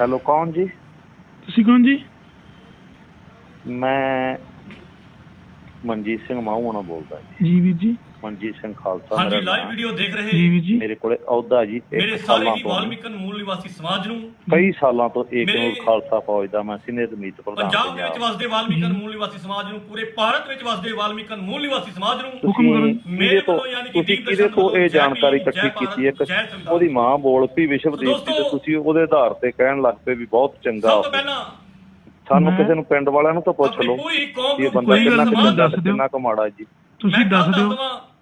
Hello ਕੌਣ ਜੀ? ਤੁਸੀਂ ਕੌਣ ਜੀ? ਮੈਂ ਮਨਜੀਤ ਸਿੰਘ ਮਾਹੂਣਾ ਬੋਲਦਾ ਜੀ। ਜੀ ਵੀਰ ਜੀ। ਮਨਜੀਤ ਸਿੰਘ ਖਾਲਸਾ ਹਾਂਜੀ ਮੇਰਾ ਲਾਈਵ। ਵੀਡੀਓ ਦੇਖ ਜੀ ਰਹੇ ਵੀਰ ਜੀ। ਮੇਰੇ ਕੋਲੇ ਅਹੁਦਾ ਜੀ ਮੇਰੇ ਸਾਰੇ ਤੋਂ। ਵਾਲਮੀਕਨ ਮੂਲ ਨਿਵਾਸੀ ਸਮਾਜ ਨੂੰ ਕਈ ਸਾਲਾਂ ਤੋਂ ਏਕਮੂਲ ਮੇਰੇ ਖਾਲਸਾ ਫੌਜ ਦਾ ਮੈਂ ਸੀਨੀਅਰ ਮੀਤ ਪ੍ਰਧਾਨ ਪੰਜਾਬ ਦੇ ਵਿੱਚ ਵਸਦੇ ਵਾਲਮੀਕਨ ਮੂਲ ਨਿਵਾਸੀ ਸਮਾਜ ਨੂੰ ਪੂਰੇ ਭਾਰਤ ਵਿੱਚ ਵਸਦੇ ਵਾਲਮੀਕਨ ਮੂਲ ਨਿਵਾਸੀ ਸਮਾਜ ਨੂੰ ਹੁਕਮ ਕਰੋ। ਤੁਸੀਂ ਕਿਹਦੇ ਤੋਂ ਤੁਸੀਂ ਕਿਹਦੇ ਤੋਂ ਇਹ ਜਾਣਕਾਰੀ ਇਕੱਠੀ ਕੀਤੀ ਹੈ? ਕਿ ਉਹਦੀ ਮਾਂ ਬੋਲ ਪਈ ਵਿਸ਼ਵਦੀਪ ਸੀ ਤੇ ਤੁਸੀਂ ਉਹਦੇ ਆਧਾਰ ਤੇ ਕਹਿਣ ਲੱਗ ਪਏ ਵੀ ਬਹੁਤ ਚੰਗਾ ਸਭ ਤੋਂ ਪਹਿਲਾਂ ਸਾਨੂੰ ਕਿਸੇ ਨੂੰ ਪਿੰਡ ਵਾਲਿਆਂ ਨੂੰ ਤਾਂ ਪੁੱਛ ਲਓ ਵੀ ਇਹ ਬੰਦਾ ਕਿੰਨਾ ਨਹੀਂ, ਕੁ ਮੈਨੂੰ ਚੰਗਾ ਦੱਸ। ਕਿੰਨਾ ਕੁ ਮਾੜਾ ਜੀ। ਤੁਸੀਂ ਦੱਸ ਦਿਓ।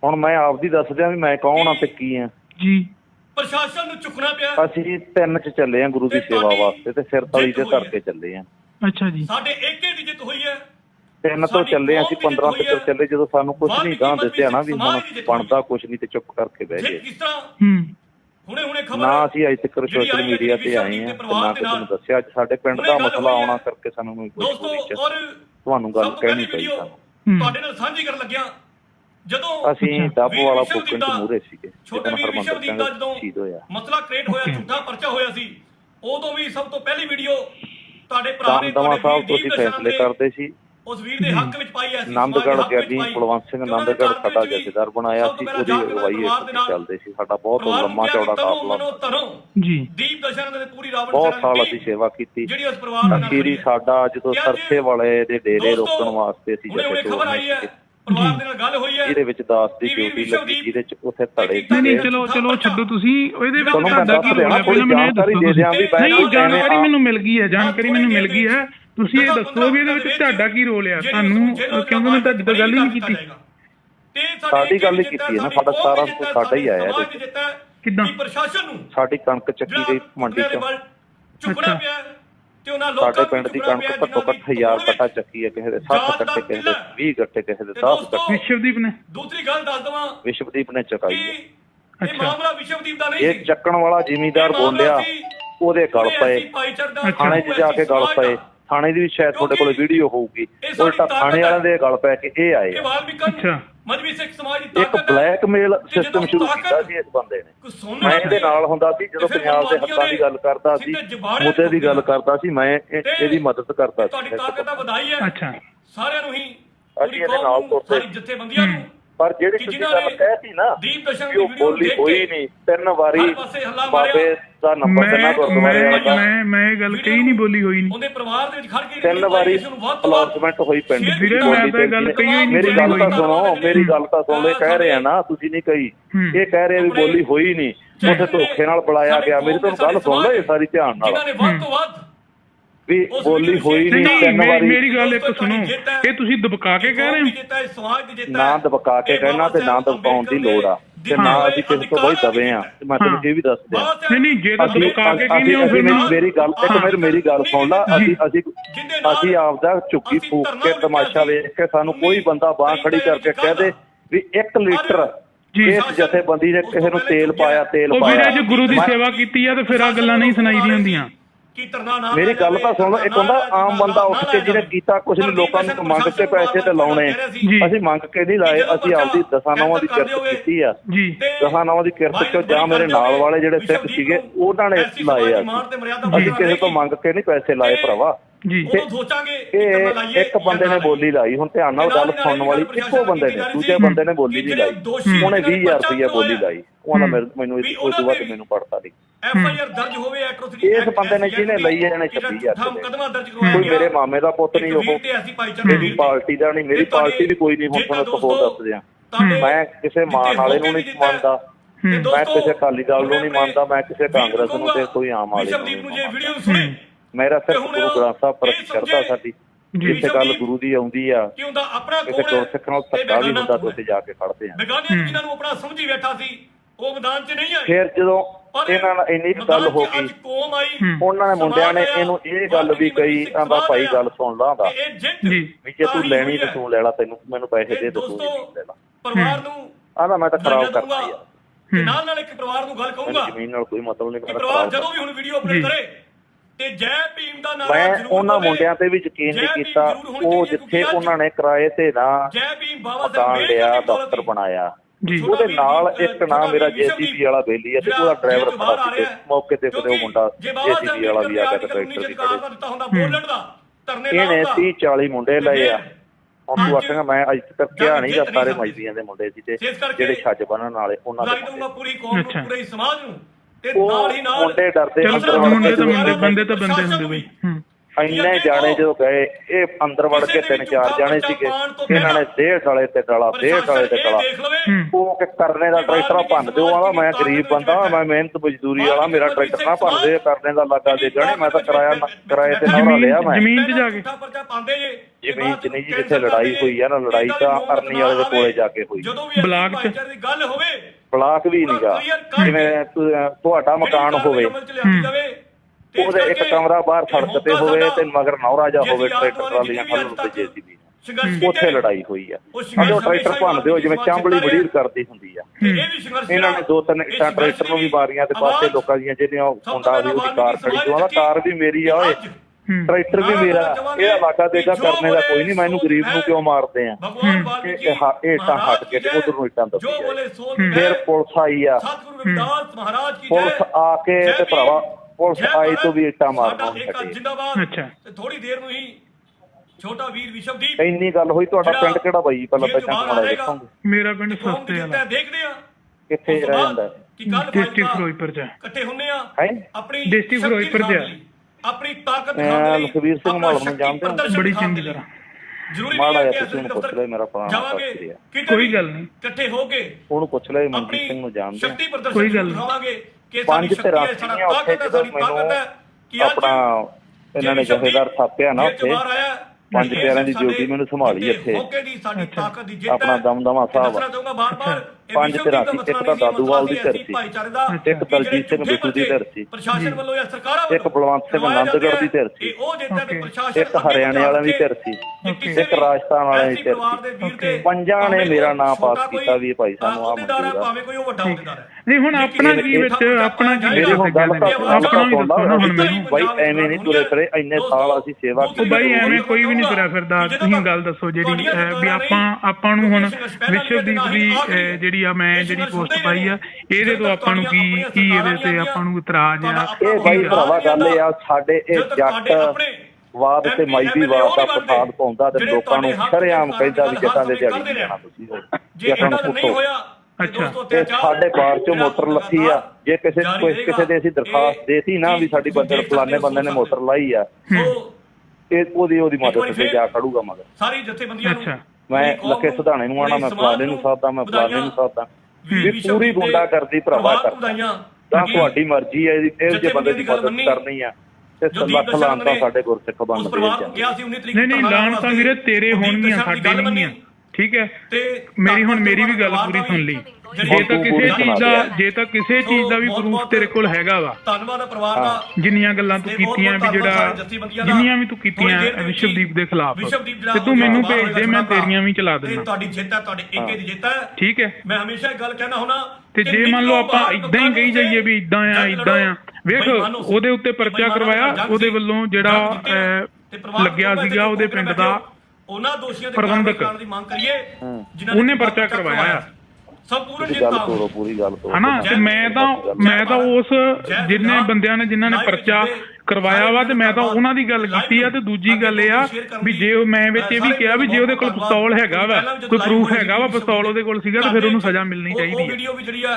ਹੁਣ ਮੈਂ ਆਪਦੀ ਦੱਸ ਦਿਆਂ ਵੀ ਮੈਂ ਕੌਣ ਆ ਤੇ ਕੀ ਆ। ਜੀ। ਪ੍ਰਸ਼ਾਸਨ ਨੂੰ ਚੁੱਕਣਾ ਪਿਆ। ਅਸੀਂ ਤਿੰਨ ਚ ਚੱਲੇ ਆ ਗੁਰੂ ਦੀ ਸੇਵਾ ਵਾਸਤੇ ਤੇ ਸਿਰ ਤਲੀ ਤੇ ਧਰ ਕੇ ਚੱਲੇ ਆ। ਅੱਛਾ ਜੀ। ਸਾਡੇ ਏਕੇ ਦੀ ਜਿੱਤ ਹੋਈ ਹੈ। ਤਿੰਨ ਤੋਂ ਚੱਲੇ ਅਸੀਂ ਕੌਮ ਦੀ 15 ਜਿੱਤ ਹੋਈ ਤੱਕ ਚੱਲੇ ਜਦੋਂ ਸਾਨੂੰ ਕੁਝ ਨਹੀਂ ਗਾਂ ਦੱਸਿਆ ਨਾ ਵੀ ਹੁਣ ਦੀ। ਬਣਦਾ ਕੁਝ ਨਹੀਂ ਤੇ ਚੁੱਪ ਕਰਕੇ ਬਹਿ ਜੇ ਗਏ। ਕਿਸ ਤਰ੍ਹਾਂ ਹੂੰ। ਹੁਣੇ ਹੁਣੇ ਖਬਰ ਨਾ ਅਸੀਂ ਅੱਜ ਤੱਕ ਸੋਸ਼ਲ ਹੈ ਮੀਡੀਆ ਤੇ ਆਏ ਵਿਸ਼ਵਦੀਪ ਆ ਦੇ ਤੇ ਪਰਿਵਾਰ ਨਾ ਦੇ ਕਿਸੇ ਨੂੰ ਦੱਸਿਆ। ਅੱਜ ਸਾਡੇ ਪਿੰਡ ਦਾ ਮਸਲਾ ਆਉਣਾ ਹੈ। ਕਰਕੇ ਸਾਨੂੰ ਕੋਈ ਦੋਸਤੋ ਔਰ ਤੁਹਾਨੂੰ ਗੱਲ ਕਹਿਣੀ ਪਈ ਸਾਨੂੰ। ਹੂੰ। ਤੁਹਾਡੇ ਨਾਲ ਸਾਂਝੀ ਕਰਨ ਲੱਗਿਆ। ਜਦੋਂ ਅਸੀਂ ਵੀਰ ਵਾਲਾ ਚ ਦਾ ਮੂਰੇ ਸੀਗੇ ਛੋਟੇ ਜਦੋਂ ਵੀਰ ਦਾ ਮਸਲਾ ਕ੍ਰੀਏਟ ਹੋਇਆ. ਝੂਠਾ ਪਰਚਾ ਹੋਇਆ ਸੀ ਉਦੋਂ ਵੀ ਸਭ ਤੋਂ ਪਹਿਲੀ ਵੀਡੀਓ ਤੁਹਾਡੇ ਭਰਾ ਨੇ ਤੁਹਾਡੇ ਵੀਰ ਦਰਸ਼ਨ ਫੈਸਲੇ ਦੇ ਕਰਦੇ ਸੀ। ਉਸ ਵੀਰ ਦੇ ਹੱਕ ਵਿੱਚ ਪਾਈ ਐ ਸੀ ਨੰਦਗੜ੍ਹ ਗਿਆਨੀ ਕੁਲਵੰਤ ਸਿੰਘ ਨੰਦਗੜ੍ਹ ਸਾਡਾ ਜਥੇਦਾਰ ਬਣਾਇਆ ਸੀ ਉਹਦੀ ਅਗਵਾਈ ਹੇਠ ਚੱਲਦੇ ਸੀ ਸਾਡਾ ਬਹੁਤ ਲੰਮਾ ਚੌੜਾ ਕਾਫਲਾ ਜੀ। ਦੀਪ ਦਰਸ਼ਨ ਦੇ ਪੂਰੀ ਰਾਵਣ ਬਹੁਤ ਸਾਲ ਦੀ ਅਸੀਂ ਸੇਵਾ ਕੀਤੀ। ਜਿਹੜੀ ਉਸ ਪਰਿਵਾਰ ਨਾਲ ਅਖੀਰੀ। ਸਾਡਾ ਜਦੋਂ ਸਰਸੇ ਵਾਲੇ ਦੇ ਡੇਰੇ ਰੋਕਣ ਵਾਸਤੇ ਅਸੀਂ ਜਥੇ ਖਬਰ ਆਈ ਹੈ। ਪਰਿਵਾਰ ਦੇ ਨਾਲ ਗੱਲ ਹੋਈ ਹੈ। ਜਿਹਦੇ ਵਿੱਚ ਦਾਸ ਦੀ ਡਿਊਟੀ ਲੱਗੀ ਜਿਹਦੇ ਚ ਉੱਥੇ ਧੜੇ ਨਹੀਂ ਨਹੀਂ। ਚਲੋ ਚਲੋ ਛੱਡੋ ਤੁਸੀਂ ਇਹਦੇ ਵਿੱਚ ਤੁਹਾਡਾ ਕੀ ਰੋਲ ਹੈ? ਪਹਿਲਾਂ ਮੈਨੂੰ ਇਹ ਦੱਸੋ ਨਹੀਂ ਜਾਣਕਾਰੀ ਮੈਨੂੰ ਮਿਲ ਗਈ ਹੈ ਜਾਣਕਾਰੀ ਮੈਨੂੰ ਮਿਲ ਗਈ ਹੈ। ਤੁਸੀਂ ਇਹ ਦੱਸੋ ਵੀ ਇਹਦੇ ਵਿੱਚ ਤੁਹਾਡਾ ਕੀ ਰੋਲ ਹੈ ਤੁਹਾਨੂੰ ਕਿਉਂਕਿ ਮੈਂ ਤਾਂ ਗੱਲ ਹੀ ਨਹੀਂ ਕੀਤੀ ਸਾਡੀ ਗੱਲ ਹੀ ਕੀਤੀ ਹੈ ਨਾ, ਸਾਡਾ ਸਾਰਾ ਸਾਡਾ ਹੀ ਆਇਆ ਇਹਦੇ। ਕਿੱਦਾਂ? ਕਿ ਪ੍ਰਸ਼ਾਸਨ ਨੂੰ ਸਾਡੀ ਕਣਕ ਚੱਕੀ ਗਈ ਮੰਡੀ ਚ ਚੁੱਕਣਾ। ਪਿਆ ਤੇ ਉਹਨਾਂ ਲੋਕਾਂ ਸਾਡੇ ਨੂੰ ਪਿੰਡ ਦੀ ਕਣਕ ਘੱਟੋ ਘੱਟ ਜਿਨ੍ਹਾਂ 1000 ਦੀ ਕੱਟਾ ਚੱਕੀ ਹੈ ਕਿਸੇ ਦੇ 60 ਜਾਤ ਦਾ ਕੱਟੇ ਕਿਸੇ ਦੇ ਬਿੱਲ ਹੈ। 20 ਗੱਟੇ ਕਿਸੇ ਦੇ ਤੇ 10 ਦੋਸਤੋ, ਗੱਟੇ ਵਿਸ਼ਵਦੀਪ ਨੇ ਦੂਸਰੀ ਗੱਲ ਦੱਸ ਦਵਾਂ ਵਿਸ਼ਵਦੀਪ ਨੇ ਚਕਾਈ ਹੈ ਇਹ। ਮਾਮਲਾ ਵਿਸ਼ਵਦੀਪ ਦਾ ਨਹੀਂ ਇਹ ਚੱਕਣ ਵਾਲਾ ਜ਼ਿਮੀਂਦਾਰ ਬੋਲਿਆ ਉਹਦੇ ਗਲ ਪਏ। ਥਾਣੇ 'ਚ ਜਾ ਕੇ ਗਲ। ਪਏ ਥਾਣੇ ਦੀ ਵੀ ਸ਼ਾਇਦ ਤੁਹਾਡੇ ਕੋਲ ਵੀਡੀਓ ਹੋਊਗੀ। ਉਲਟਾ ਤਾਕਤ ਥਾਣੇ। ਵਾਲਿਆਂ ਦੇ ਗਲ ਪੈ ਕੇ ਇਹ ਆਏ ਅੱਛਾ। ਮਜਬੀ ਸਿੱਖ ਸਮਾਜ ਦੀ ਇੱਕ ਤਾਕਤ ਬਲੈਕਮੇਲ ਸਿਸਟਮ ਸ਼ੁਰੂ ਤਾਕਤ ਕੀਤਾ ਸੀ ਇਸ ਬੰਦੇ ਨੇ। ਮੈਂ ਇਹਦੇ। ਨਾਲ ਹੁੰਦਾ ਸੀ ਜਦੋਂ ਪੰਜਾਬ ਦੇ ਹੱਕਾਂ ਦੀ ਗੱਲ ਕਰਦਾ ਸੀ ਮੁੱਦੇ ਦੀ ਗੱਲ ਕਰਦਾ ਸੀ ਮੈਂ ਇਹਦੀ ਮਦਦ ਕਰਦਾ ਤੁਹਾਡੀ ਸੀ ਤਾਕਤ ਦਾ ਵਧਾਈ ਹੈ। ਅੱਛਾ। ਸਾਰਿਆਂ ਨੂੰ ਹੀ ਅਸੀਂ ਇਹਦੇ ਨਾਲ ਤੁਰਦੇ ਸਾਰੀ ਜਥੇਬੰਦੀਆਂ ਨੂੰ ਪਰ ਜਿਹੜੀ ਤੁਸੀਂ ਗੱਲ ਨੇ ਕਹਿਤੀ ਨਾ ਦੀਪ ਉਹ ਦੀ ਵੀਡੀਓ ਦੇਖ ਨਹੀਂ ਤਿੰਨ ਵਾਰੀ ਬਾਬੇ ਦਾ ਨੰਬਰ ਦੇਣਾ ਮੈਂ ਗੁਰਦੁਆਰੇ ਵਾਲਾ। ਮੈਂ ਮੈਂ ਇਹ ਗੱਲ ਕਹੀ ਨਹੀਂ ਬੋਲੀ ਹੋਈ ਨਹੀਂ। ਉਹਦੇ ਪਰਿਵਾਰ ਦੇ ਵਿੱਚ ਖੜ ਕੇ ਤਿੰਨ ਵਾਰੀ ਅਨਾਉਂਸਮੈਂਟ ਹੋਈ ਪਿੰਡ ਦੀ। ਵੀਰੇ, ਮੈਂ ਤਾਂ ਗੱਲ ਤੇ ਕਹੀ ਨਹੀਂ, ਮੇਰੀ ਗੱਲ ਤਾਂ। ਸੁਣੋ ਮੇਰੀ ਗੱਲ ਤਾਂ ਸੁਣ ਲੈ ਕਹਿ ਰਹੇ ਆ ਨਾ ਤੁਸੀਂ ਨਹੀਂ ਕਹੀ। ਇਹ ਕਹਿ ਰਹੇ ਵੀ ਬੋਲੀ ਹੋਈ ਨਹੀਂ। ਉੱਥੇ ਧੋਖੇ ਨਾਲ ਬੁਲਾਇਆ ਗਿਆ। ਮੇਰੀ ਤੁਹਾਨੂੰ ਗੱਲ ਸੁਣ ਲਓ ਇਹ ਸਾਰੀ ਧਿਆਨ ਨਾਲ। ਜਿਨ੍ਹਾਂ ਨੇ ਵੱਧ ਤੋਂ ਵੱਧ ਵੀ ਬੋਲੀ ਹੋਈ ਨਹੀਂ ਤਿੰਨ ਮੇ- ਵਾਰੀ ਮੇਰੀ ਗੱਲ ਇੱਕ ਸੁਣੋ। ਇਹ ਤੁਸੀਂ ਦਬਕਾ ਕੇ ਕਹਿ ਰਹੇ ਹੋ? ਜਿੱਤਾ ਹੈ ਸਮਾਜ ਦੀ ਜਿੱਤਾ ਨਾ ਦਬਕਾ ਕੇ ਕਹਿਣਾ ਤੇ ਨਾ ਦਬਕਾਉਣ ਦੀ ਲੋੜ ਆ ਤੇ ਨਾ ਅਸੀਂ ਕਿਸੇ ਤੋਂ ਬਈ ਦਵੇ ਆ। ਤੇ ਮੈਂ ਤੁਹਾਨੂੰ ਇਹ ਵੀ ਦੱਸ ਦਿਆਂ। ਨਹੀਂ ਨਹੀਂ ਜੇ ਤਾਂ ਅਸੀਂ ਦਬਕਾ ਕੇ ਕਹਿੰਦੇ ਹੋ ਫਿਰ ਮੇਰੀ ਗੱਲ ਇੱਕ ਮਿੰਟ ਮੇਰੀ ਗੱਲ ਸੁਣ ਲਾ। ਅਸੀਂ ਅਸੀਂ ਅਸੀਂ ਆਪਦਾ ਝੁੱਗੀ ਫੂਕ ਕੇ ਤਮਾਸ਼ਾ ਵੇਖ ਕੇ ਸਾਨੂੰ ਕੋਈ ਬੰਦਾ ਬਾਹ ਖੜੀ ਕਰਕੇ ਕਹਿ ਦੇ ਵੀ 1 ਲੀਟਰ ਜੀ। ਇਸ ਜਥੇਬੰਦੀ ਨੇ ਕਿਸੇ ਨੂੰ ਤੇਲ ਪਾਇਆ ਤੇਲ ਉਹ ਪਾਇਆ। ਵੀਰੇ ਜੇ ਗੁਰੂ ਦੀ ਸੇਵਾ ਕੀਤੀ ਆ ਤੇ ਫਿਰ ਆ ਗੱਲਾਂ ਨਹੀਂ ਸੁਣਾਈਦੀਆਂ ਹੁੰਦੀਆਂ। ਕੀ ਤਰਨਾ ਨਾ ਮੇਰੀ ਗੱਲ ਤਾਂ ਸੁਣ ਇੱਕ ਹੁੰਦਾ ਆਮ ਬੰਦਾ ਉੱਠ ਕੇ ਜਿਹਨੇ ਕੀਤਾ ਕੁਛ ਨਹੀਂ ਲੋਕਾਂ ਨੂੰ ਮੰਗ ਕੇ ਪੈਸੇ ਤੇ ਲਾਉਣੇ। ਅਸੀਂ ਮੰਗ ਕੇ ਨਹੀਂ ਲਾਏ ਅਸੀਂ ਆਪਦੀ ਦਸਾਂ ਨਵਾਂ ਦੀ ਕਿਰਤ ਕੀਤੀ ਆ। ਜੀ। ਦਸਾਂ ਨਵਾਂ ਦੀ ਕਿਰਤ ਚੋਂ ਜਾਂ ਮੇਰੇ ਨਾਲ ਵਾਲੇ ਜਿਹੜੇ ਸਿੱਖ ਸੀਗੇ ਉਹਨਾਂ ਨੇ ਲਾਏ ਆ ਅਸੀਂ। ਕਿਸੇ ਤੋਂ ਮੰਗ ਕੇ ਨਹੀਂ ਪੈਸੇ ਲਾਏ ਭਰਾਵਾ। ਜੀ। ਉਦੋਂ ਸੋਚਾਂਗੇ ਇਹ ਇੱਕ ਬੰਦੇ ਨੇ ਬੋਲੀ ਲਾਈ ਹੁਣ ਧਿਆਨ ਨਾਲ ਗੱਲ ਸੁਣਨ ਵਾਲੀ ਇੱਕੋ ਬੰਦੇ ਨੇ ਦੂਜੇ ਬੰਦੇ ਨੇ ਬੋਲੀ ਨਹੀਂ ਲਾਈ। ਉਹਨੇ 20000 ਰੁਪਇਆ ਬੋਲੀ ਲਾਈ। ਉਹਨਾਂ ਮੈਨੂੰ ਮੈਨੂੰ ਇਸ ਤੋਂ ਬਾਅਦ ਮੈਨੂੰ ਪੜਤਾ ਨਹੀਂ। ਐਫ ਆਈ ਆਰ ਦਰਜ ਹੋਵੇ ਐਟਰੋਸਿਟੀ ਇਸ ਬੰਦੇ ਨੇ ਜਿਹਨੇ ਲਈ ਹੈ, ਇਹਨੇ 26,000 ਠਮ ਰੁਪਏ। ਕਦਮਾ ਦਰਜ ਕਰਵਾਇਆ ਕੋਈ ਮੇਰੇ ਮਾਮੇ ਦਾ ਪੁੱਤ ਨਹੀਂ ਉਹ ਮੇਰੀ ਪਾਰਟੀ ਦਾ ਨਹੀਂ ਮੇਰੀ ਪਾਰਟੀ ਵੀ ਕੋਈ ਨਹੀਂ ਹੁਣ ਤੁਹਾਨੂੰ ਇੱਕ ਹੋਰ ਦੱਸ ਦਿਆਂ ਮੈਂ ਕਿਸੇ ਮਾਨ ਵਾਲੇ ਨੂੰ ਨਹੀਂ ਮੰਨਦਾ। ਮੈਂ ਕਿਸੇ ਅਕਾਲੀ ਦਲ ਨੂੰ ਨਹੀਂ ਮੰਨਦਾ ਮੈਂ ਕਿਸੇ ਕਾਂਗਰਸ ਨੂੰ ਤੇ ਕੋਈ ਆਮ ਵਾਲੇ ਨੂੰ ਵਿਸ਼ਵਦੀਪ ਨੂੰ ਨਹੀਂ ਜੇ ਮੰਨਦਾ। ਵੀਡੀਓ ਸੁਣੀ ਮੇਰਾ ਸਿਰਫ ਗੁਰੂ ਗ੍ਰੰਥ ਸਾਹਿਬ ਪਰ ਇਹ ਸ਼ਰਧਾ ਸਾਡੀ। ਜਿੱਥੇ ਗੱਲ ਗੁਰੂ ਦੀ ਆਉਂਦੀ ਆ ਕਿ ਉਹਦਾ ਆਪਣਾ ਕੋਣ ਧੱਕਾ ਵੀ ਹੁੰਦਾ ਤੇ ਜਾ ਕੇ ਖੜਦੇ ਆ। ਬੇਗਾਨੇ ਜਿਨ੍ਹਾਂ ਨੂੰ ਆਪਣਾ ਸਮਝੀ ਬੈਠਾ ਸੀ ਉਹ ਮੈਦਾਨ 'ਚ ਨਹੀਂ ਆਏ। ਫਿਰ ਜਦੋਂ ਇਹਨਾਂ ਨਾਲ ਇੰਨੀ ਗੱਲ ਹੋ ਗਈ ਅੱਜ ਕੌਮ ਆਈ ਉਹਨਾਂ ਨੇ ਮੁੰਡਿਆਂ ਨੇ ਇਹਨੂੰ ਇਹ ਗੱਲ ਵੀ ਕਹੀ ਆਂਦਾ ਭਾਈ ਗੱਲ ਸੁਣ ਲਾ ਜੀ। ਵੀ ਜੇ ਤੂੰ ਲੈਣੀ ਤੇ ਤੂੰ ਲੈ ਲੈ ਤੈਨੂੰ ਮੈਨੂੰ ਪੈਸੇ ਦੇ ਦੇ ਤੂੰ ਲੈ ਲਾ। ਪਰਿਵਾਰ ਨੂੰ ਆਂਦਾ ਮੈਂ ਤਾਂ ਖਰਾਬ ਦਰਜਾ ਕਰਨਾ ਦਊਂਗਾ ਯਾਰ ਤੇ ਨਾਲ ਨਾਲ ਇੱਕ ਪਰਿਵਾਰ ਨੂੰ ਗੱਲ ਕਹੂੰਗਾ ਮੈਨੂੰ ਜ਼ਮੀਨ ਨਾਲ ਕੋਈ ਮਤਲਬ ਨਹੀਂ ਪਰਿਵਾਰ ਜਦੋਂ ਵੀ ਹੁਣ ਵੀਡੀਓ ਅਪਲੋਡ। ਕਰੇ ਤੇ ਜੈ ਭੀਮ ਦਾ ਨਾਰਾ ਮੈਂ ਜ਼ਰੂਰ ਉਹਨਾਂ। ਮੁੰਡਿਆਂ ਤੇ ਵੀ ਯਕੀਨ ਜੈ ਨਹੀਂ ਭੀਮ ਕੀਤਾ। ਜ਼ਰੂਰ ਹੋਣੀ ਉਹ ਚਾਹੀਦੀ ਜਿੱਥੇ ਕਿਉਂਕਿ ਉਹਨਾਂ ਨੇ ਕਿਰਾਏ ਤੇ ਨਾ ਜੈ ਭੀਮ ਬਾਬਾ ਸਾਹਿਬ ਮਕਾਨ ਅੰਬੇਡਕਰ ਲਿਆ ਦੀ ਦੌਲਤ ਦਫ਼ਤਰ ਬਣਾਇਆ। ਜੀ ਉਹਦੇ ਨਾਲ ਇੱਕ ਨਾਮ ਮੇਰਾ ਜੇਸੀਬੀ ਵਾਲਾ ਬੇਲੀ ਹੈ ਤੇ ਉਹਦਾ ਡਰਾਈਵਰ ਖੜਾ ਸੀ ਤੇ ਮੌਕੇ ਤੇ ਫਿਰ ਉਹ ਮੁੰਡਾ ਜੇਸੀਬੀ ਵਾਲਾ ਵੀ ਆ ਗਿਆ ਤੇ ਟਰੈਕਟਰ ਦੀ ਖੜੇ ਦਿੱਤਾ ਹੁੰਦਾ ਬੋਲਣ ਦਾ ਧਰਨੇ ਇਹਨੇ ਲਾਉਣ ਦਾ। 30 40 ਮੁੰਡੇ ਲਏ ਆ। ਹੁਣ ਤੂੰ ਅੱਜ ਆਖੇਂਗਾ ਮੈਂ ਅੱਜ ਤੱਕ ਕਿਹਾ ਨਹੀਂ ਗਾ ਸਾਰੇ ਨਹੀਂ ਮਜਬੀਆਂ ਦੇ ਮੁੰਡੇ ਸੀ ਤੇ ਇਸ ਕਰਕੇ ਜਿਹੜੇ ਛੱਜ ਬੰਨਣ ਵਾਲੇ ਉਹਨਾਂ ਦੇ ਲਾਈ ਦਊਂਗਾ ਮੁੰਡੇ। ਪੂਰੀ ਕੌਮ ਨੂੰ ਅੱਛਾ। ਪੂਰੇ ਸਮਾਜ ਨੂੰ। ਤੇ ਨਾਲ ਹੀ ਨਾਲ ਮੁੰਡੇ ਡਰਦੇ ਚਲੋ ਅੰਦਰ ਵੜ ਮੁੰਡੇ ਕੇ ਤਾਂ ਮੁੰਡੇ ਜਦੋਂ ਬੰਦੇ ਤਾਂ ਬੰਦੇ ਹੁੰਦੇ ਬਈ। ਹੂੰ। ਇੰਨੇ ਜਾਣੇ ਜਦੋਂ ਗਏ ਇਹ ਅੰਦਰ ਵੜ ਕੇ ਤਿੰਨ ਚਾਰ ਜਾਣੇ ਸੀਗੇ। ਇਹਨਾਂ ਨੇ ਡੇਢ ਵਾਲੇ ਤੇ ਡਾਲਾ ਡੇਢ ਵਾਲੇ ਤੇ ਡਾਲਾ ਉਹ ਕਿ ਕਰਨੇ ਦਾ ਟਰੈਕਟਰ ਭੰਨ ਦਿਓ ਵਾਲਾ ਮੈਂ ਗਰੀਬ ਬੰਦਾ ਮੈਂ ਮਿਹਨਤ ਮਜ਼ਦੂਰੀ ਵਾਲਾ ਮੇਰਾ ਟਰੈਕਟਰ ਨਾ ਭੰਨ ਦੇ ਕਰਨੇ ਦਾ ਲੱਗਾ ਦੇ ਜਾਣੇ ਮੈਂ ਤਾਂ ਕਿਰਾਇਆ ਕਿਰਾਏ ਤੇ ਨੌਰਾ ਲਿਆ ਮੈਂ। ਜ਼ਮੀਨ 'ਚ ਜਾ ਕੇ। ਝੂਠਾ ਪਰਚਾ ਪਾਉਂਦੇ ਜੇ ਜ਼ਮੀਨ 'ਚ ਨਹੀਂ ਜਿੱਥੇ ਲੜਾਈ ਹੋਈ ਆ ਨਾ ਲੜਾਈ ਤਾਂ ਅਰਨੀ ਵਾਲੇ ਦੇ ਕੋਲੇ ਜਾ ਕੇ ਹੋਈ। ਜਦੋਂ ਵੀ ਬਲਾਕ 'ਚ। ਗੱਲ ਹੋਵੇ ਬਲਾਕ ਵੀ ਨਹੀਂਗਾ ਜਿਵੇਂ ਤੁਹਾਡਾ ਮਕਾਨ ਹੋਵੇ। ਉਹਦੇ ਇੱਕ ਕਮਰਾ ਬਾਹਰ ਸੜਕ ਤੇ ਹੋਵੇ ਤੇ ਮਗਰ ਨੌਰਾ ਜਾ ਹੋਵੇ ਟਰੈਕਟਰ ਟਰਾਲੀਆਂ ਖੱਲੂ ਤੇ ਜੇਸੀਬੀ ਉੱਥੇ ਲੜਾਈ ਹੋਈ ਆ। ਅਜੋ ਟਰੈਕਟਰ ਭੰਨ ਦਿਓ ਜਿਵੇਂ ਚਾਂਬਲੀ ਬੜੀਰ ਕਰਦੀ ਹੁੰਦੀ ਆ। ਇਹਨਾਂ ਨੇ ਦੋ ਤਿੰਨ ਇੱਟਾਂ ਟਰੈਕਟਰ ਨੂੰ ਵੀ ਮਾਰੀਆਂ ਤੇ ਪਾਸੇ ਲੋਕਾਂ ਦੀਆਂ ਜਿਹੜੀਆਂ ਉਹ ਮੁੰਡਾ ਵੀ ਉਹਦੀ ਕਾਰ ਖੜੀ ਸੀ ਉਹਦਾ ਕਾਰ ਵੀ ਮੇਰੀ ਆ ਓਏ। ਹੂੰ ਟਰੈਕਟਰ ਵੀ ਮੇਰਾ ਇਹ ਇਲਾਕਾ ਦੇਗਾ ਕਰਨੇ ਦਾ ਕੋਈ ਨਹੀਂ ਮੈਨੂੰ ਗਰੀਬ ਨੂੰ ਕਿਉਂ ਮਾਰਦੇ ਆ? ਭਗਵਾਨ ਇਹ ਇੱਟਾਂ ਹਟ ਕੇ ਤੇ ਉਧਰ ਨੂੰ ਇੱਟਾਂ ਜੋ ਦੱਬੀ ਬੋਲੇ ਜਾਏ। ਸੋ ਫਿਰ ਪੁਲਿਸ ਆਈ ਆ। ਸਤਿਗੁਰੂ ਰਵਿਦਾਸ ਮਹਾਰਾਜ ਕੀ ਪੁਲਿਸ ਆ ਕੇ ਤੇ ਭਰਾਵਾ ਪੁਲਿਸ ਆਈ ਤੋਂ ਵੀ ਇੱਟਾਂ ਮਾਰਨਾ ਜਿੰਦਾਬਾਦ। ਅੱਛਾ। ਤੇ ਥੋੜੀ ਦੇਰ ਨੂੰ ਹੀ ਛੋਟਾ ਵੀਰ ਵਿਸ਼ਵਦੀਪ ਇੰਨੀ ਗੱਲ ਹੋਈ ਤੁਹਾਡਾ ਪਿੰਡ ਕਿਹੜਾ ਬਾਈ? ਪਹਿਲਾਂ ਤਾਂ ਚੰਗ ਮਾੜਾ ਦੇਖੋਗੇ। ਮੇਰਾ ਪਿੰਡ ਸਸਤੇ ਵਾਲਾ। ਦੇਖਦੇ ਆ ਕਿੱਥੇ ਰਹਿ ਜਾਂਦਾ ਕਿ ਕੱਲ ਡਿਸਟ੍ਰਿਕਟ ਫਿਰੋਜ਼ਪੁਰ 'ਚ। ਇਕੱਠੇ ਹੁੰਨੇ ਆ ਹੈ? ਆਪਣੀ ਸ਼ਕਤੀ ਫਿਰੋਜ਼ਪੁਰ ਚ। ਆਪਣੀ ਤਾਕਤ ਦਿਖਾਉਣ ਲਈ ਲਖਬੀਰ ਸਿੰਘ ਮਾਲਮ ਨੂੰ ਜਾਣਦੇ ਹੋ? ਬੜੀ ਚੰਗੀ। ਤਰ੍ਹਾਂ ਜ਼ਰੂਰੀ ਨਹੀਂ ਹੈ ਕਿ ਅਸੀਂ ਪੁੱਛ ਦਫ਼ਤਰ ਲਿਓ, ਮੇਰਾ ਪੁਰਾਣਾ ਜਾਵਾਂਗੇ ਕੋਈ ਗੱਲ ਨਹੀਂ। ਇਕੱਠੇ ਹੋ ਕੇ ਉਹਨੂੰ ਪੁੱਛ ਲੈ ਮਨਜੀਤ ਸਿੰਘ ਨੂੰ ਜਾਣਦੇ? ਸ਼ਕਤੀ ਪ੍ਰਦਰਸ਼ਨ ਕੋਈ ਗੱਲ ਜ਼ਰੂਰ ਨਹੀਂ। ਦਿਖਾਵਾਂਗੇ ਕਿ ਸਾਡੀ ਸ਼ਕਤੀ ਹੈ ਸਾਡਾ ਤਾਕਤ ਹੈ ਸਾਡੀ ਤਾਕਤ ਹੈ ਕਿ ਅੱਜ ਆਪਣਾ ਇਹਨਾਂ ਨੇ ਜਥੇਦਾਰ ਥਾਪਿਆ ਨਾ ਉੱਥੇ ਪੰਜ ਪਿਆਰਿਆਂ ਦੀ ਡਿਊਟੀ ਮੈਨੂੰ ਸੰਭਾਲੀ ਇੱਥੇ। ਹੋਕੇ ਦੀ ਸਾਡੀ। ਤਾਕਤ ਦੀ ਜਿੱਤ ਹੈ ਆਪਣਾ ਦਮਦਮਾ ਸਾਹਿਬ। ਦੱਸਣਾ ਚਾਹੂੰਗਾ ਬਾਰ-ਬਾਰ ਪੰਜ ਸੀ, ਦਮਦਮਾ ਇੱਕ ਤਾਂ ਦਾਦੂਵਾਲ ਦੀ ਮਸਲਾ ਧਿਰ ਸੀ। ਭਾਈਚਾਰੇ ਦਾ ਇੱਕ ਦਲਜੀਤ ਸਿੰਘ ਬਿੱਟੂ ਦੀ ਧਿਰ ਸੀ। ਪ੍ਰਸ਼ਾਸਨ ਵੱਲੋਂ ਜਾਂ ਸਰਕਾਰਾਂ ਵੱਲੋਂ ਇੱਕ ਬਲਵੰਤ ਸਿੰਘ ਆਨੰਦਗੜ੍ਹ ਦੀ ਧਿਰ ਸੀ। ਇਹ ਉਹ ਜਿੱਤਾਂ ਤੇ Okay. ਪ੍ਰਸ਼ਾਸਨ ਇੱਕ ਹਰਿਆਣੇ ਵਾਲਿਆਂ ਦੀ ਧਿਰ ਸੀ ਜੇ ਕਿਸੇ ਇੱਕ ਰਾਜਸਥਾਨ ਵਾਲਿਆਂ ਦੀ ਐਸੀ ਧਿਰ ਪਰਿਵਾਰ ਦੇ ਸੀ ਵੀਰ ਤੇ ਪੰਜਾਂ ਨੇ ਮੇਰਾ ਕੋਈ ਨਾਮ ਪਾਸ ਕੀਤਾ ਵੀ ਭਾਈ ਸਾਨੂੰ ਹੈ, ਮਨਜ਼ੂਰ ਆ। ਭਾਵੇਂ ਕੋਈ ਉਹ ਵੱਡਾ ਅਹੁਦੇਦਾਰ ਹੈ ਨਹੀਂ ਹੁਣ ਆਪਣਾ ਕੀ ਵਿੱਚ ਆਪਣਾ ਕੀ ਮੇਰੀ ਹੁਣ ਗੱਲ ਤਾਂ ਆਪਣਾ ਵੀ ਦੱਸੋ ਨਾ ਹੁਣ ਮੈਨੂੰ ਬਾਈ ਐਵੇਂ ਨਹੀਂ ਤੁਰੇ ਫਿਰੇ ਇੰਨੇ ਸਾਲ ਅਸੀਂ ਸੇਵਾ ਉਹ ਬਾਈ ਐਵੇਂ ਕੋਈ ਵੀ ਨਹੀਂ ਤੁਰਿਆ ਫਿਰਦਾ ਤੁਸੀਂ ਗੱਲ ਦੱਸੋ ਜਿਹੜੀ ਵੀ ਆਪਾਂ ਆਪਾਂ ਨੂੰ ਹੁਣ ਵਿਸ਼ਵਦੀਪ ਦੀ ਅਹ, ਜਿਹੜੀ ਆ ਮੈਂ ਜਿਹੜੀ ਪੋਸਟ ਪਾਈ ਆ ਇਹਦੇ ਤੋਂ ਆਪਾਂ ਨੂੰ ਕੀ ਕੀ ਇਹਦੇ ਤੇ ਆਪਾਂ ਨੂੰ ਇਤਰਾਜ਼ ਆ ਇਹ ਬਾਈ ਭਰਾਵਾ ਗੱਲ ਇਹ ਆ ਸਾਡੇ ਇਹ ਜੱਟ ਵਾਦ ਤੇ ਮਾਈਬੀ ਵਾਦ ਦਾ ਪ੍ਰਸਾਦ ਪਾਉਂਦਾ ਤੇ ਲੋਕਾਂ ਨੂੰ ਸ਼ਰੇਆਮ ਕਹਿੰਦਾ ਵੀ ਜੱਟਾਂ ਦੇ ਦਿਹਾੜੀ ਨਹੀਂ ਜਾਣਾ ਤੁਸੀਂ ਜੱਟਾਂ ਨੂੰ ਪੁੱਛੋ। ਅੱਛਾ। ਇਹ ਸਾਡੇ ਬਾਰ ਚੋਂ ਮੋਟਰ ਲੱਥੀ ਆ। ਜੇ ਕਿਸੇ ਕੋਈ ਕਿਸੇ ਦੇ ਅਸੀਂ ਦਰਖਾਸਤ ਦੇਤੀ ਨਾ ਵੀ ਸਾਡੀ ਬੰਦੇ ਫਲਾਣੇ ਬੰਦੇ ਨੇ ਮੋਟਰ ਲਾਈ ਆ। ਇਹ ਉਹਦੀ ਉਹਦੀ ਮਦਦ ਤੇ ਜਾ ਖੜੂਗਾ ਮਗਰ। ਸਾਰੀ ਜਥੇਬੰਦੀਆਂ ਨੂੰ ਅੱਛਾ। ਮੈਂ ਲੱਕੇ ਸੁਧਾਣੇ ਨੂੰ ਆਣਾ ਮੈਂ ਫਲਾਣੇ ਨੂੰ ਸਾਧਦਾ ਮੈਂ ਫਲਾਣੇ ਨੂੰ ਸਾਧਦਾ ਵੀ ਪੂਰੀ ਗੁੰਡਾ ਕਰਦੀ ਭਰਾਵਾ ਕਰ ਤਾਂ ਤੁਹਾਡੀ ਮਰਜ਼ੀ ਹੈ ਇਹ ਜੇ ਬੰਦੇ ਦੀ ਮਦਦ ਕਰਨੀ ਆ। ਤੇ ਲੱਖ ਲਾਂਤਾ ਸਾਡੇ ਗੁਰਸਿੱਖ ਉਸ ਬਣਦੇ ਪਰਿਵਾਰ ਆ ਨੂੰ ਗਿਆ ਸੀ 19 ਤਰੀਕ ਨਹੀਂ ਨਹੀਂ ਨੂੰ ਲਾਣ ਤਾਂ ਵੀਰੇ ਤੇਰੇ ਹੋਣਗੀਆਂ ਸਾਡੇ ਨਹੀਂ ਆ ਠੀਕ ਹੈ? ਤੇ ਮੇਰੀ ਹੁਣ ਮੇਰੀ ਵੀ ਗੱਲ ਪੂਰੀ ਸੁਣ ਲਈ। ਜੇ ਤਾਂ ਕਿਸੇ ਚੀਜ਼ ਦਾ ਜੇ। ਤਾਂ ਕਿਸੇ ਚੀਜ਼ ਦਾ ਵੀ ਪ੍ਰੂਫ ਤੇਰੇ ਕੋਲ ਹੈਗਾ ਵਾ। ਧੰਨਵਾਦ ਹੈ ਪਰਿਵਾਰ ਦਾ। ਜਿੰਨੀਆਂ ਗੱਲਾਂ ਤੂੰ ਕੀਤੀਆਂ ਵੀ ਜਿਹੜਾ ਜਿੰਨੀਆਂ ਵੀ ਤੂੰ ਕੀਤੀਆਂ ਵਿਸ਼ਵਦੀਪ ਦੇ ਖਿਲਾਫ। ਤੇ ਤੂੰ ਮੈਨੂੰ ਭੇਜ ਦੇ ਮੈਂ ਤੇਰੀਆਂ ਵੀ ਚਲਾ ਇਹ ਦਿੰਦਾ। ਤੁਹਾਡੀ ਜਿੱਤ ਹੈ ਤੁਹਾਡੇ ਏਕੇ ਦੀ ਜਿੱਤ ਹੈ। ਠੀਕ ਹੈ। ਮੈਂ ਹਮੇਸ਼ਾ ਇਹ ਗੱਲ ਕਹਿਣਾ ਹੁਣਾ ਤੇ ਜੇ ਮੰਨ ਲਓ ਆਪਾਂ ਇਦਾਂ ਹੀ ਕਹੀ ਜਾਈਏ ਵੀ ਇਦਾਂ ਆ ਇਦਾਂ ਆ। ਵੇਖ ਉਹਦੇ ਉੱਤੇ ਪਰਚਾ ਕਰਵਾਇਆ ਉਹਦੇ ਵੱਲੋਂ ਜਿਹੜਾ ਲੱਗਿਆ ਸੀਗਾ ਉਹਦੇ ਪਿੰਡ ਦਾ। ਉਹਨਾਂ ਦੋਸ਼ੀਆਂ ਦੇ ਪ੍ਰਬੰਧਕ। ਕਾਰਵਾਈ ਕਰਨ ਦੀ ਮੰਗ ਕਰੀਏ ਜਿਨ੍ਹਾਂ ਉਹਨੇ ਪਰਚਾ ਕਰਵਾਇਆ। ਤੁਸੀਂ ਗੱਲ ਜਿੱਤਾਂ ਤੋੜੋ ਪੂਰੀ ਗੱਲ ਤੋੜੋ। ਹਨਾ ਤੇ ਮੈਂ ਤਾਂ ਮੈਂ ਤਾਂ ਉਸ ਜਿੰਨੇ ਬੰਦਿਆਂ ਨੇ ਜਿਨ੍ਹਾਂ ਨੇ ਪਰਚਾ ਕਰਵਾਇਆ ਵਾ ਤੇ ਮੈਂ ਤਾਂ ਉਹਨਾਂ ਦੀ ਗੱਲ ਕੀਤੀ ਆ ਤੇ ਦੂਜੀ ਗੱਲ ਇਹ ਆ ਵੀ ਜੇ ਉਹ ਮੈਂ ਵਿੱਚ ਇਹ ਵੀ ਕਿਹਾ ਵੀ ਜੇ ਉਹਦੇ ਕੋਲ ਪਿਸਤੌਲ ਹੈਗਾ ਵਾ ਕੋਈ ਪ੍ਰੂਫ ਹੈਗਾ ਵਾ ਪਿਸਤੌਲ ਉਹਦੇ ਕੋਲ ਸੀਗਾ ਤੇ ਫਿਰ ਉਹਨੂੰ ਸਜ਼ਾ ਮਿਲਣੀ ਚਾਹੀਦੀ ਉਹ ਹੈ। ਵੀਡੀਓ ਵੀ ਜਿਹੜੀ ਆ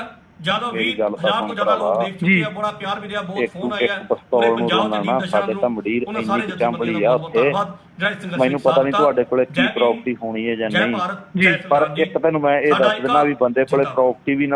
ਮੇਰੀ 20 ਗੱਲ ਤਾਂ ਜ਼ਿਆਦਾ ਲੋਕ। ਦੇਖ ਚੁੱਕੇ। ਆ ਬੜਾ ਪਿਆਰ ਮਿਲਿਆ ਬਹੁਤ ਫੋਨ ਆਇਆ ਪੂਰੇ ਪੰਜਾਬ ਦੇ ਨਾ, ਦਸ਼ਾ ਸਾਡੇ ਤਾਂ ਮੰਡੀਰ ਉਹਨਾਂ ਇੰਨੀ ਚੰਬਲੀ ਆ ਉੱਥੇ। ਮੈਨੂੰ ਪਤਾ ਨਹੀਂ ਤੁਹਾਡੇ ਕੋਲੇ ਕੀ ਪ੍ਰਾਪਰਟੀ ਹੋਣੀ ਹੈ ਜਾਂ ਨਹੀਂ ਪਰ। ਇੱਕ ਤੈਨੂੰ ਮੈਂ ਇਹ ਦੱਸ ਦਿੰਦਾ ਵੀ ਬੰਦੇ ਕੋਲੇ ਜਿੱਦਾਂ- ਪ੍ਰਾਪਰਟੀ ਵੀ ਨਾ